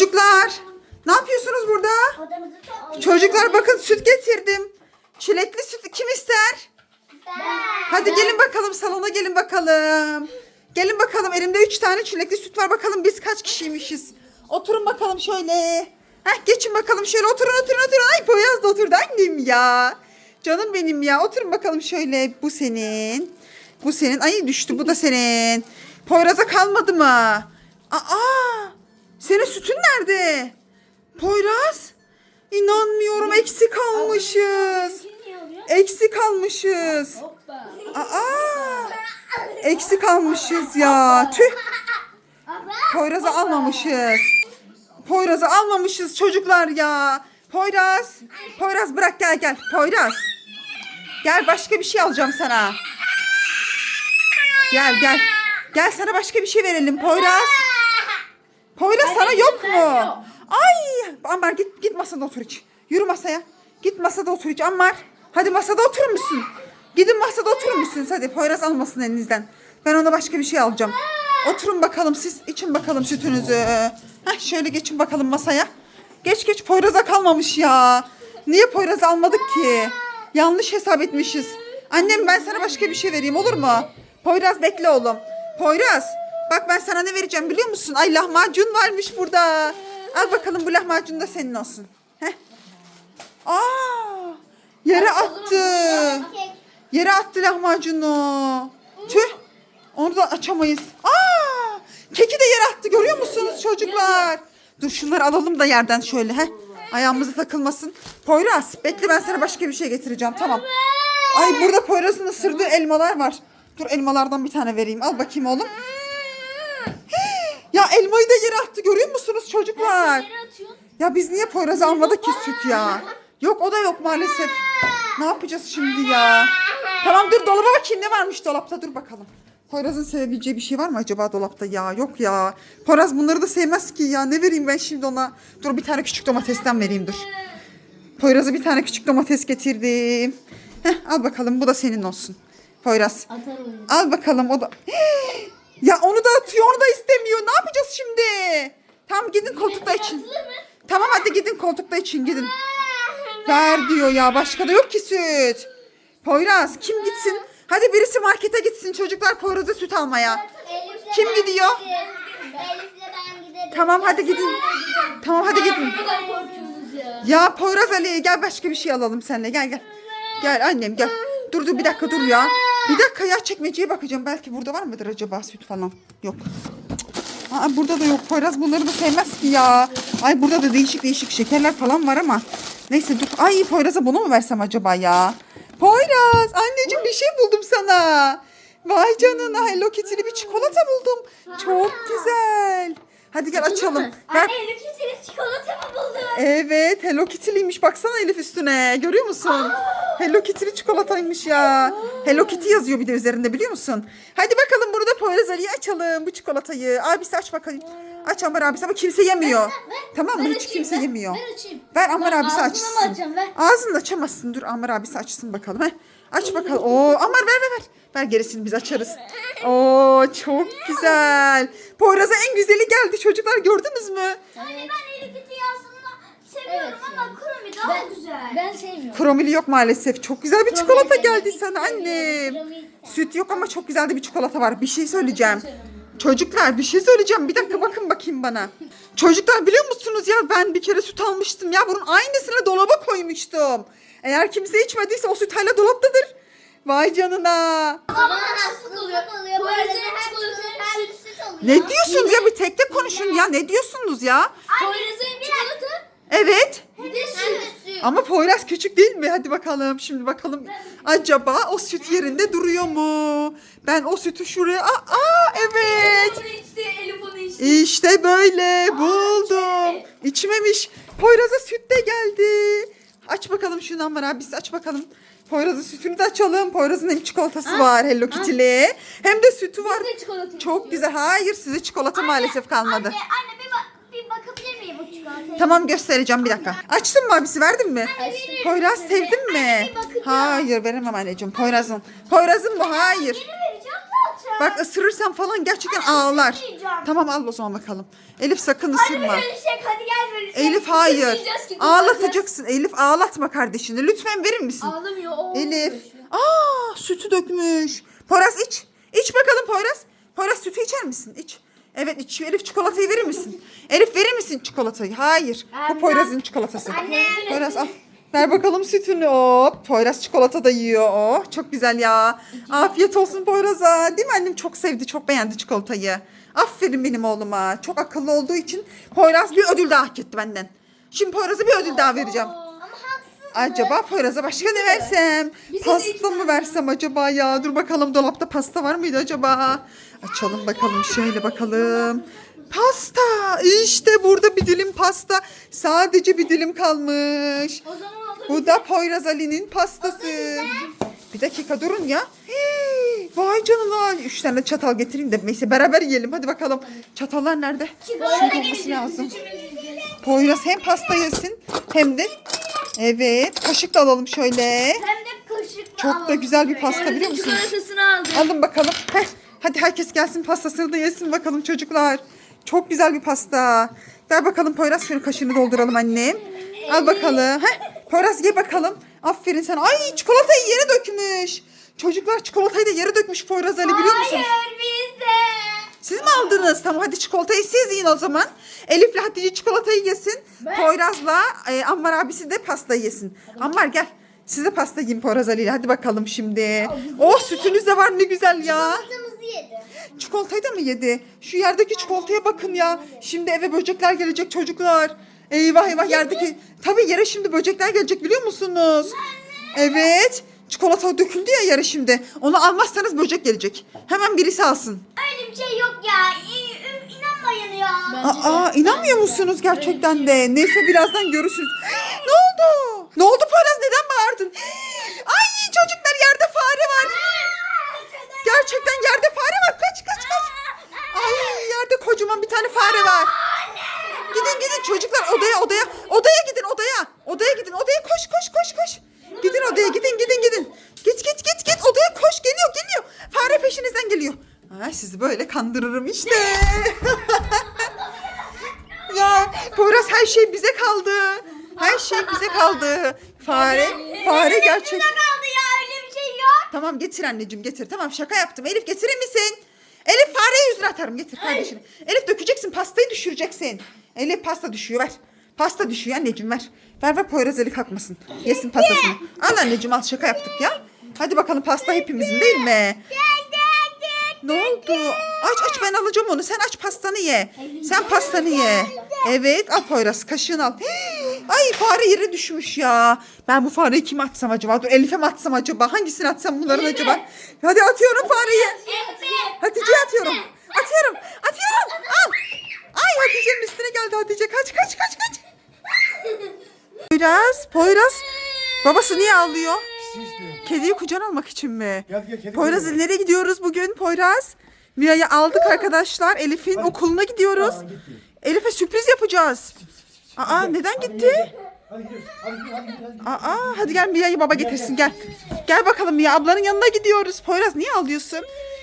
Çocuklar ne yapıyorsunuz burada? Çocuklar bakın süt getirdim. Çilekli süt kim ister? Hadi gelin bakalım salona gelin bakalım. Gelin bakalım elimde üç tane çilekli süt var bakalım biz kaç kişiymişiz. Oturun bakalım şöyle. Heh, geçin bakalım şöyle oturun oturun oturun. Ay Poyraz da oturdu annem ya. Canım benim ya oturun bakalım şöyle. Bu senin. Bu senin. Ay düştü bu da senin. Poyraz'a kalmadı mı? Aa sütün nerede? Poyraz? İnanmıyorum eksik almışız. Eksik almışız. Aa! Eksik almışız ya. Tüh. Poyraz'ı almamışız. Poyraz'ı almamışız çocuklar ya. Poyraz. Poyraz bırak gel gel. Poyraz. Gel başka bir şey alacağım sana. Gel gel. Gel sana başka bir şey verelim Poyraz. Poyraz sana yok mu? Ay Ammar git git masada otur hiç. Yürü masaya. Git masada otur hiç Ammar. Hadi masada oturur musun? Gidin masada oturur musunuz? Hadi Poyraz almasın elinizden. Ben ona başka bir şey alacağım. Oturun bakalım siz. için bakalım sütünüzü. Heh, şöyle geçin bakalım masaya. Geç geç Poyraz'a kalmamış ya. Niye Poyraz'ı almadık ki? Yanlış hesap etmişiz. Annem ben sana başka bir şey vereyim olur mu? Poyraz bekle oğlum. Poyraz bak ben sana ne vereceğim biliyor musun? Ay lahmacun varmış burada. Al bakalım bu lahmacun da senin olsun. Heh. Aa, yere attı. Yere attı lahmacunu. Tüh. Onu da açamayız. Aa! Keki de yere attı görüyor musunuz çocuklar? Dur şunları alalım da yerden şöyle he. Ayağımıza takılmasın. Poyraz bekle ben sana başka bir şey getireceğim tamam. Ay burada Poyraz'ın ısırdığı elmalar var. Dur elmalardan bir tane vereyim. Al bakayım oğlum. Elmayı da yere attı görüyor musunuz çocuklar? Ya biz niye Poyraz'ı almadık ki süt ya? Yok o da yok maalesef. Ne yapacağız şimdi ya? Tamam dur dolaba bakayım ne varmış dolapta dur bakalım. Poyraz'ın sevebileceği bir şey var mı acaba dolapta ya? Yok ya. Poyraz bunları da sevmez ki ya. Ne vereyim ben şimdi ona? Dur bir tane küçük domatesten vereyim dur. Poyraz'a bir tane küçük domates getirdim. Heh, al bakalım bu da senin olsun. Poyraz. Al bakalım o da. Ya onu da atıyor onu da istemiyor. Ne yapacağız şimdi? Tamam gidin koltukta için. Tamam hadi gidin koltukta için gidin. Ver diyor ya başka da yok ki süt. Poyraz kim gitsin? Hadi birisi markete gitsin çocuklar Poyraz'a süt almaya. Kim gidiyor? Elif'le ben giderim. Tamam hadi gidin. Tamam hadi gidin. Ya Poyraz Ali gel başka bir şey alalım seninle gel gel. Gel annem gel. Dur dur bir dakika dur ya. Bir dakika ya çekmeceye bakacağım. Belki burada var mıdır acaba süt falan? Yok. Aa, burada da yok. Poyraz bunları da sevmez ki ya. Ay burada da değişik değişik şekerler falan var ama. Neyse dur. Ay Poyraz'a bunu mu versem acaba ya? Poyraz anneciğim bir şey buldum sana. Vay canına Hello Kitty'li bir çikolata buldum. Çok güzel. Hadi gel açalım. Ver. Anne Elif'in senin çikolata mı buldun? Evet Hello Kitty'liymiş. Baksana Elif üstüne. Görüyor musun? Hello Kitty'li çikolataymış ya. Hello Kitty yazıyor bir de üzerinde biliyor musun? Hadi bakalım bunu da Poyraz Ali'ye açalım bu çikolatayı. Abisi aç bakalım. Aç Amar abisi ama kimse yemiyor. Tamam mı? Ben Hiç açayım, kimse ver. yemiyor. Ver açayım. Ver Amar Ver, abisi ağzına mı açsın. açacağım, ver. Ağzını açamazsın. Dur Amar abisi açsın bakalım. Heh. Aç bakalım. Oo Amar ver ver ver. Ver gerisini biz açarız. Oo çok güzel. Poyraz'a en güzeli geldi çocuklar gördünüz mü? Anne ben Elif Kitty'yi aslında seviyorum Evet ama yani. Kurumi daha Ben, güzel. ben sevmiyorum. Kromili yok maalesef. Çok güzel bir çikolata Kromili geldi sana annem. Süt yok ama çok güzel de bir çikolata var. Bir şey söyleyeceğim. Çocuklar bir şey söyleyeceğim. Bir dakika bakın bakayım bana. Çocuklar biliyor musunuz ya ben bir kere süt almıştım ya bunun aynısını dolaba koymuştum. Eğer kimse içmediyse o süt hala dolaptadır. Vay canına. Ama her her süt oluyor. Ne diyorsunuz ya bir tek tek konuşun ya ne diyorsunuz ya? Poyraz'ın çikolata. Evet. Bir de süt. Ama Poyraz küçük değil mi? Hadi bakalım şimdi bakalım. Acaba o süt yerinde duruyor mu? Ben o sütü şuraya... Aa, aa evet. Onu içti, Elif onu içti. İşte böyle buldum. İçmemiş. Poyraz'a süt de geldi. Aç bakalım şunu Ammar abisi aç bakalım. Poyraz'ın sütünü de açalım. Poyraz'ın hem çikolatası var Hello Kitty'li. Hem de sütü var. Biz de çikolata Çok güzel. Hayır size çikolata maalesef kalmadı. Anne, anne bir, bak, bu? Tamam göstereceğim bir dakika. Açtın mı abisi verdin mi? Açtım. Poyraz sevdin mi? bakacağım. Hayır veremem anneciğim. Poyraz'ın. Poyraz'ın bu hayır. Geri vereceğim zaten. Bak ısırırsan falan gerçekten ağlar. ısırmayacağım. Tamam al o zaman bakalım. Elif sakın ısırma. Bölüşecek hadi gel bölüşecek. Elif hayır. Ki, Ağlatacaksın. Elif ağlatma kardeşini. Lütfen verir misin? Ağlamıyor. o Elif. ağlıyor. Aa sütü dökmüş. Poyraz iç. İç bakalım Poyraz. Poyraz sütü içer misin? İç. Evet içiyor. Elif çikolatayı verir misin? Elif verir misin çikolatayı? Hayır. Bu. Poyraz'ın çikolatası. Anne. Poyraz al. Ver bakalım sütünü. Hop. Poyraz çikolata da yiyor. Oh çok güzel ya. Afiyet olsun Poyraz'a. Değil mi annem çok sevdi, çok beğendi çikolatayı. Aferin benim oğluma. Çok akıllı olduğu için Poyraz bir ödül daha hak etti benden. Şimdi Poyraz'a bir ödül daha vereceğim. Acaba Poyraz'a başka ne versem? Bize de Pasta mı versem acaba ya? Dur bakalım dolapta pasta var mıydı acaba? Açalım bakalım şöyle bakalım. Pasta. İşte burada bir dilim pasta. Sadece bir dilim kalmış. O zaman o da Bu da Poyraz Ali'nin pastası. Bir dakika durun ya. Hii, vay canına. Üç tane çatal getireyim de neyse beraber yiyelim. Hadi bakalım. Çatallar nerede? Şurada olması lazım. Poyraz hem pasta yesin hem de evet kaşık da alalım şöyle. Hem de kaşıkla Çok da güzel bir pasta biliyor musunuz? çikolatasını aldı. Alın bakalım. Heh, hadi herkes gelsin pastasını da yesin bakalım çocuklar. Çok güzel bir pasta. Ver bakalım Poyraz şöyle kaşığını dolduralım annem. Al bakalım. Heh, Poyraz ye bakalım. Aferin sana. Ay çikolatayı yere dökmüş. Çocuklar çikolatayı da yere dökmüş Poyraz Ali biliyor musunuz? Hayır biz de. Siz mi aldınız? Tamam hadi çikolatayı siz yiyin o zaman. Elif'le Hatice çikolatayı yesin. Poyraz'la e, Ammar abisi de pasta yesin. Ammar gel. Siz de pasta yiyin Poyraz Ali ile. Hadi bakalım şimdi. Oh sütünüz de var ne güzel ya. Yedi. Çikolatayı da mı yedi? Şu yerdeki çikolataya bakın ya. Şimdi eve böcekler gelecek çocuklar. Eyvah eyvah yerdeki. Tabii yere şimdi böcekler gelecek biliyor musunuz? Evet. Çikolata döküldü ya yere şimdi. Onu almazsanız böcek gelecek. Hemen birisi alsın. Bir şey yok ya. İ- ü- İnanmayın ya. Bence de. Aa inanmıyor musunuz gerçekten de? Neyse birazdan görürsünüz. ne oldu? Ne oldu Poyraz neden bağırdın? Ay çocuklar yerde fare var. Gerçekten yerde fare var. Kaç kaç kaç. Ay yerde kocaman bir tane fare var. Gidin gidin çocuklar odaya odaya. Odaya gidin odaya. Odaya gidin odaya koş koş koş koş. Gidin odaya gidin gidin gidin. Git git git git odaya koş geliyor geliyor. Fare peşinizden sizi böyle kandırırım işte. ya Poyraz her şey bize kaldı. Her şey bize kaldı. Fare, fare gerçek. kaldı ya öyle bir şey yok. Tamam getir anneciğim getir. Tamam şaka yaptım. Elif getirir misin? Elif fareyi yüzüne atarım. Getir kardeşini. Elif dökeceksin pastayı düşüreceksin. Elif pasta düşüyor ver. Pasta düşüyor anneciğim ver. Ver ver Poyraz eli kalkmasın. Yesin pastasını. Al anneciğim al şaka yaptık ya. Hadi bakalım pasta hepimizin değil mi? Ne oldu? Aç aç ben alacağım onu. Sen aç pastanı ye. Sen pastanı ye. Evet al Poyraz kaşığını al. Hii, Ay fare yere düşmüş ya. Ben bu fareyi kime atsam acaba? Dur Elif'e mi atsam acaba? Hangisini atsam bunların acaba? Hadi atıyorum fareyi. Hatice'ye atıyorum. Atıyorum. Atıyorum. Al. Ay Hatice'nin üstüne geldi Hatice. Kaç kaç kaç kaç. Poyraz. Poyraz. Babası niye ağlıyor? Kediyi kucağına almak için mi? Gel, gel, kedi Poyraz kucağına. nereye gidiyoruz bugün Poyraz? Mia'yı aldık arkadaşlar. Elif'in okuluna gidiyoruz. Aa, gitti. Elif'e sürpriz yapacağız. Aa neden gitti? Hadi gidiyoruz. Hadi gidiyoruz. Hadi gidiyoruz. Hadi Aa hadi gel Mia'yı baba getirsin gel. Gel bakalım Mia ablanın yanına gidiyoruz. Poyraz niye ağlıyorsun?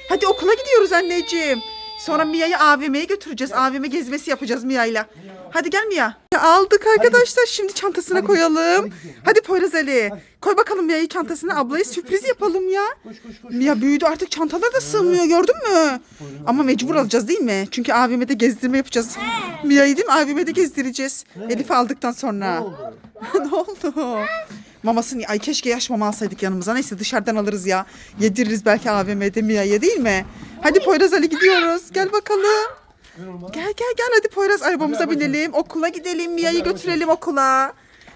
Hadi okula gidiyoruz anneciğim. Sonra Mia'yı AVM'ye götüreceğiz. AVM gezmesi yapacağız Mia'yla. Hadi gel Mia. Ya Aldık arkadaşlar. Şimdi çantasına Hadi, koyalım. hadi Poyraz Ali. Koy bakalım Mia'yı çantasına. Ablaya sürpriz yapalım ya. Koş koş koş. Mia büyüdü artık çantalar da sığmıyor gördün mü? Ama mecbur alacağız değil mi? Çünkü AVM'de gezdirme yapacağız. Mia'yı değil mi AVM'de gezdireceğiz. Elif'i aldıktan sonra. ne oldu? Mamasını ay keşke yaş mama alsaydık yanımıza. Neyse dışarıdan alırız ya. Yediririz belki AVM'de Mia'ya değil mi? Hadi Poyraz Ali gidiyoruz. Gel bakalım. Gel gel gel hadi Poyraz arabamıza binelim. Okula gidelim. Mia'yı götürelim okula.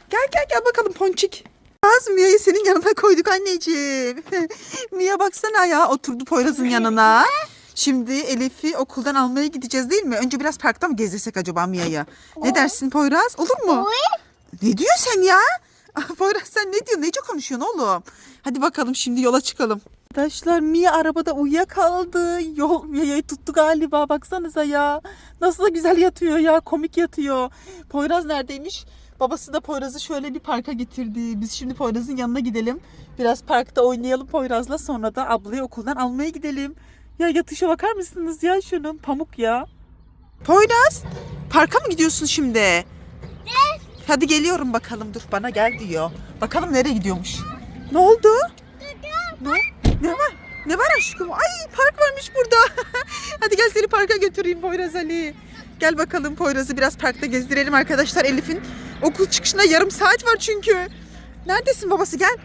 Gel gel gel bakalım Ponçik. Az Mia'yı senin yanına koyduk anneciğim. Mia baksana ya oturdu Poyraz'ın yanına. Şimdi Elif'i okuldan almaya gideceğiz değil mi? Önce biraz parkta mı gezdirsek acaba Mia'yı? Ne dersin Poyraz? Olur mu? Ne diyorsun sen ya? Poyraz sen ne diyorsun? Nece konuşuyorsun oğlum? Hadi bakalım şimdi yola çıkalım. Arkadaşlar Mia arabada uyuyakaldı. Yol yayayı tuttu galiba. Baksanıza ya. Nasıl da güzel yatıyor ya. Komik yatıyor. Poyraz neredeymiş? Babası da Poyraz'ı şöyle bir parka getirdi. Biz şimdi Poyraz'ın yanına gidelim. Biraz parkta oynayalım Poyraz'la. Sonra da ablayı okuldan almaya gidelim. Ya yatışa bakar mısınız ya şunun pamuk ya. Poyraz parka mı gidiyorsun şimdi? Hadi geliyorum bakalım dur bana gel diyor. Bakalım nereye gidiyormuş. Ne oldu? Ne? Ne var? Ne var aşkım? Ay park varmış burada. Hadi gel seni parka götüreyim Poyraz Ali. Gel bakalım Poyraz'ı biraz parkta gezdirelim arkadaşlar. Elif'in okul çıkışına yarım saat var çünkü. Neredesin babası gel.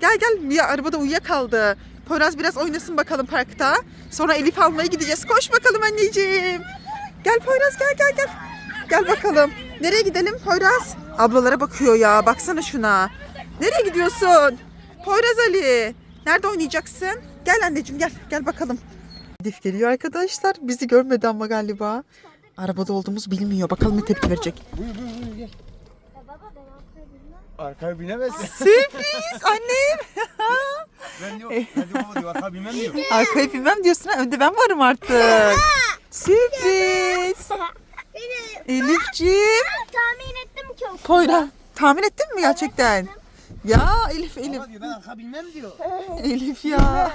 Gel gel Mia arabada uyuyakaldı. Poyraz biraz oynasın bakalım parkta. Sonra Elif almaya gideceğiz. Koş bakalım anneciğim. Gel Poyraz gel gel gel. Gel bakalım. Nereye gidelim Poyraz? Ablalara bakıyor ya. Baksana şuna. Nereye gidiyorsun? Poyraz Ali. Nerede oynayacaksın? Gel anneciğim gel. Gel bakalım. Elif geliyor arkadaşlar. Bizi görmedi ama galiba. Arabada olduğumuzu bilmiyor. Bakalım ne tepki verecek. Buyur buyur buyur gel. Baba ben arkaya. Arkaya binemezsin. Sürpriz annem. ben. Ben diyor baba diyor arkaya binmem diyor. Arkayı bilmem diyorsun ha. Önde ben varım artık. Sürpriz. Elifciğim. tahmin ettim ki o. Poyraz. Tahmin ettin mi gerçekten? Ya Elif Elif. Baba diyor ben arkaya binmem diyor. Elif ya.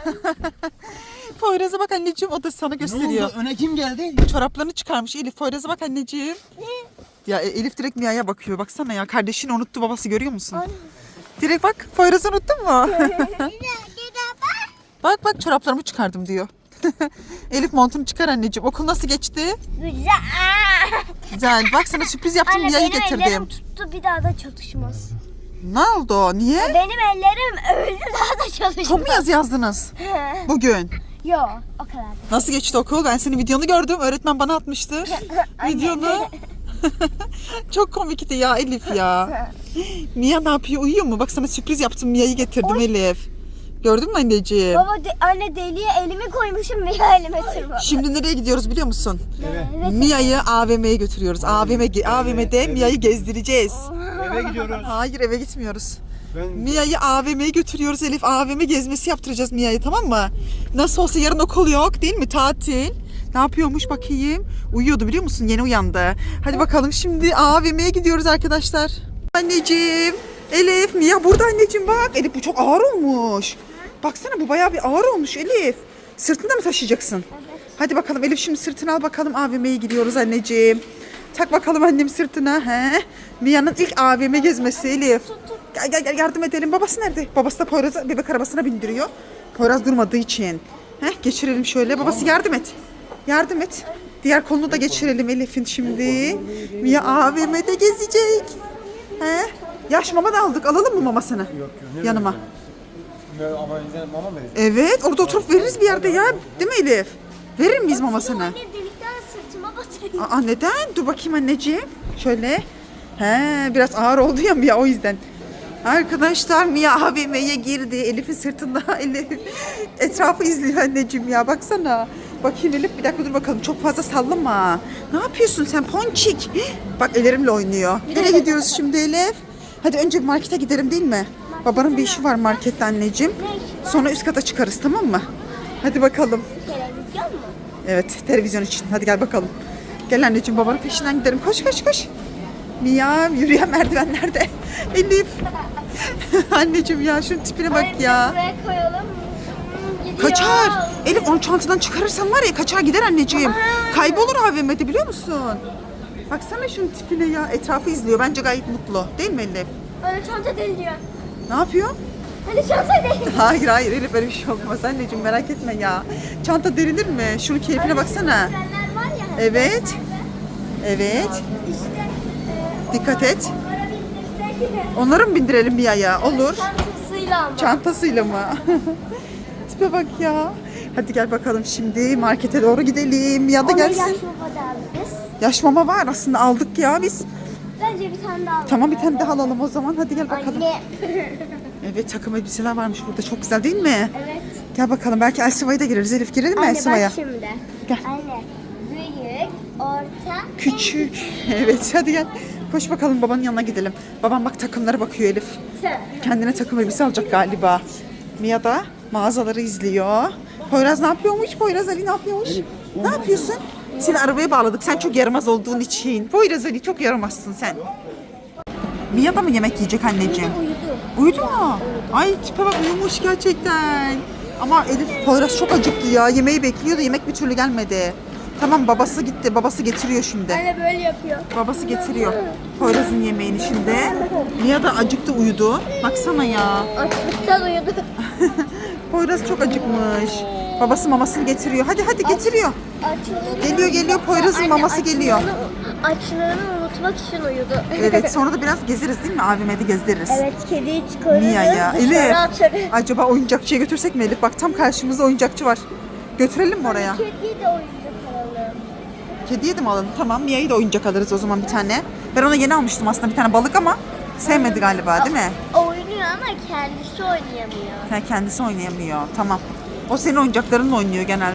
Poyraz'a bak anneciğim o da sana Ne gösteriyor. oldu? Öne kim geldi? Çoraplarını çıkarmış Elif. Poyraz'a bak anneciğim. Ya e, Elif direkt Mia'ya bakıyor. Baksana ya kardeşini unuttu babası görüyor musun? Direkt bak Poyraz'ı unuttun mu? bak bak çoraplarımı çıkardım diyor. Elif montunu çıkar anneciğim. Okul nasıl geçti? Güzel. Güzel. Bak sana sürpriz yaptım Anne Mia'yı benim ellerim getirdim. tuttu bir daha da çalışmaz. Ne oldu? Niye? Benim ellerim öldü daha da çalışmaz. Çok mu yazı yazdınız bugün? Yok o kadar. Nasıl geçti okul? Ben senin videonu gördüm. Öğretmen bana atmıştı. Videonu. Çok komikti ya Elif ya. Mia ne yapıyor? Uyuyor mu? Bak sana sürpriz yaptım. Mia'yı getirdim Elif. Gördün mü anneciğim? Baba de- anne deliğe elimi koymuşum bir elime tırma. Şimdi nereye gidiyoruz biliyor musun? Eve. Mia'yı AVM'ye götürüyoruz. AVM, AVM'de Mia'yı gezdireceğiz. Eve gidiyoruz. Hayır eve gitmiyoruz. Ben Mia'yı AVM'ye götürüyoruz Elif. AVM gezmesi yaptıracağız Mia'yı tamam mı? Nasıl olsa yarın okul yok değil mi? Tatil. Ne yapıyormuş bakayım? Uyuyordu biliyor musun? Yeni uyandı. Hadi bakalım şimdi AVM'ye gidiyoruz arkadaşlar. Anneciğim. Elif Mia burada anneciğim bak. Elif bu çok ağır olmuş. Baksana bu bayağı bir ağır olmuş Elif. Sırtında mı taşıyacaksın? Hadi bakalım Elif şimdi sırtını al bakalım AVM'ye gidiyoruz anneciğim. Tak bakalım annem sırtına. He? Mia'nın ilk AVM gezmesi Elif. Gel gel gel yardım edelim. Babası nerede? Babası da Poyraz'ı bebek arabasına bindiriyor. Poyraz durmadığı için. Heh, geçirelim şöyle. Babası yardım et. Yardım et. Diğer kolunu da geçirelim Elif'in şimdi. Mia AVM'de gezecek. He? Yaş mama da aldık. Alalım mı mamasını? Yok yok. Yanıma. Ama yine mama mı? Evet orada oturup veririz bir yerde ya. Değil mi Elif? Verir miyiz mamasını? Anne delikten sırtıma batırıyor. Aa neden? Dur bakayım anneciğim. Şöyle. He biraz ağır oldu ya Mia o yüzden. Arkadaşlar Mia AVM'ye girdi. Elif'in sırtında Elif etrafı izliyor anneciğim ya baksana. Bakayım Elif bir dakika dur bakalım çok fazla sallama. Ne yapıyorsun sen ponçik? Bak ellerimle oynuyor. Nereye gidiyoruz şimdi Elif? Hadi önce markete gidelim değil mi? Babanın bir işi var markette anneciğim. Sonra üst kata çıkarız tamam mı? Hadi bakalım. Televizyon mu? Evet televizyon için. Hadi gel bakalım. Gel anneciğim babanın peşinden gidelim. Koş koş koş. Mia yürüyen merdivenlerde. Elif. anneciğim ya şunun tipine bak ya. Buraya koyalım. Gidiyor. Kaçar. Elif onu çantadan çıkarırsan var ya kaçar gider anneciğim. Kaybolur AVM'de biliyor musun? Baksana şunun tipine ya. Etrafı izliyor. Bence gayet mutlu. Değil mi Elif? Öyle çanta deliriyor. Ne yapıyor? Hani çanta deliriyor. Hayır hayır Elif öyle bir şey olmaz anneciğim merak etme ya. Çanta derilir mi? Şunun keyfine baksana. Trenler var ya. hani Evet. Evet. İşte e, Dikkat et. onlara bindirsek Onları mı bindirelim Mia'ya? Olur. çantasıyla ama. Çantasıyla mı? Tipe bak ya. Hadi gel bakalım şimdi markete doğru gidelim. Mia da gelsin. yaş baba da alırız. Yaş mama var aslında aldık ya biz. Bence bir tane daha alalım. Tamam bir tane daha alalım o zaman. Hadi gel bakalım. Anne. Evet takım elbiseler varmış burada. Çok güzel değil mi? evet. Gel bakalım. Belki Elsiva'ya da gireriz. Elif girelim mi Anne Elsiva'ya? bak şimdi. Gel. Anne. Büyük, orta, Küçük. Evet hadi gel. Koş bakalım babanın yanına gidelim. Babam bak takımlara bakıyor Elif. en Kendine takım elbise alacak galiba. Mia da mağazaları izliyor. Poyraz ne yapıyormuş? Poyraz Ali ne yapıyormuş? Ne yapıyorsun? Seni arabaya bağladık. Sen çok yaramaz olduğun için. Poyraz Ali çok yaramazsın sen. Mia da mı yemek yiyecek anneciğim? Uyudu. Uyudu mu? Ay tipe bak uyumuş gerçekten. Ama Elif Poyraz çok acıktı ya. Yemeği bekliyordu. Yemek bir türlü gelmedi. Tamam babası gitti. Babası getiriyor şimdi. Anne böyle yapıyor. Babası getiriyor. Poyraz'ın yemeğini şimdi. Mia da acıktı uyudu. Baksana ya. Açlıktan uyudu. Poyraz çok acıkmış. Babası mamasını getiriyor. Hadi hadi getiriyor. Açlığını... Geliyor, geliyor. Poyraz'ın maması geliyor. açlığını- unutmak için uyudu. Evet sonra da biraz gezeriz değil mi? AVM'de gezdiririz. Evet kediyi çıkarırız. Mia ya. Dışarı Elif. atarız. Acaba oyuncakçıya götürsek mi Elif? Bak tam karşımızda oyuncakçı var. Götürelim mi oraya? Kediyi de oyuncak alalım. Kediye de mi alalım? Tamam Mia'yı da oyuncak alırız o zaman bir tane. Ben ona yeni almıştım aslında bir tane balık ama sevmedi galiba değil mi? Oynuyor ama kendisi oynayamıyor. Ha, kendisi oynayamıyor. Tamam. O senin oyuncaklarınla oynuyor genelde.